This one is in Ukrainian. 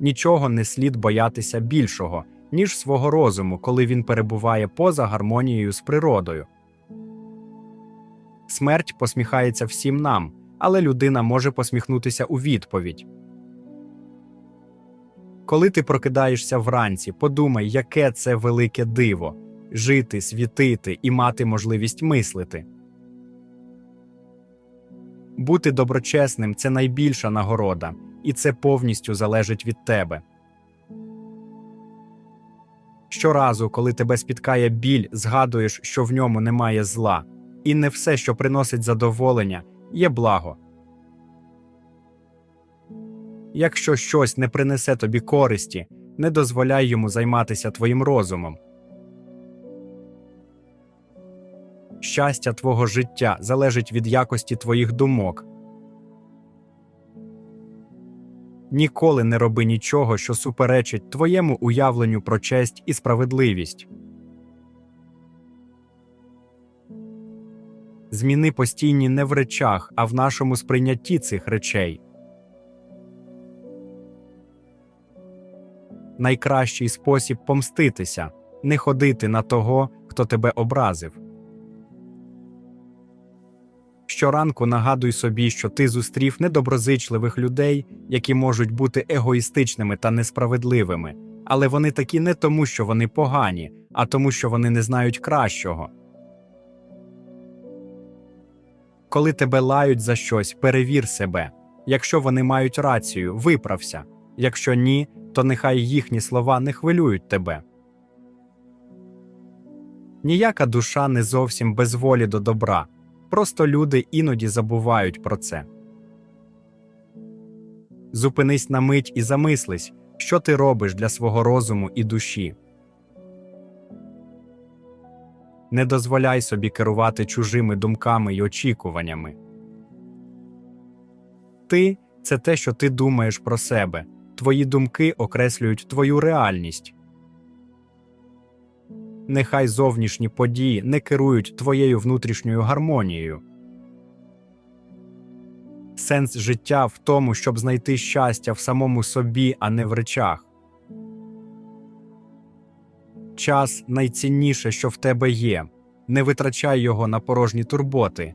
Нічого не слід боятися більшого, ніж свого розуму, коли він перебуває поза гармонією з природою. Смерть посміхається всім нам, але людина може посміхнутися у відповідь. Коли ти прокидаєшся вранці, подумай, яке це велике диво жити, світити і мати можливість мислити. Бути доброчесним це найбільша нагорода, і це повністю залежить від тебе. Щоразу, коли тебе спіткає біль, згадуєш, що в ньому немає зла, і не все, що приносить задоволення, є благо. Якщо щось не принесе тобі користі, не дозволяй йому займатися твоїм розумом. Щастя твого життя залежить від якості твоїх думок. Ніколи не роби нічого, що суперечить твоєму уявленню про честь і справедливість. Зміни постійні не в речах, а в нашому сприйнятті цих речей. Найкращий спосіб помститися не ходити на того, хто тебе образив. Щоранку нагадуй собі, що ти зустрів недоброзичливих людей, які можуть бути егоїстичними та несправедливими, але вони такі не тому, що вони погані, а тому, що вони не знають кращого. Коли тебе лають за щось, перевір себе. Якщо вони мають рацію, виправся. Якщо ні, то нехай їхні слова не хвилюють тебе. Ніяка душа не зовсім без волі до добра. Просто люди іноді забувають про це. Зупинись на мить і замислись, що ти робиш для свого розуму і душі. Не дозволяй собі керувати чужими думками й очікуваннями. Ти це те, що ти думаєш про себе. Твої думки окреслюють твою реальність. Нехай зовнішні події не керують твоєю внутрішньою гармонією. Сенс життя в тому, щоб знайти щастя в самому собі, а не в речах. Час найцінніше, що в тебе є. Не витрачай його на порожні турботи,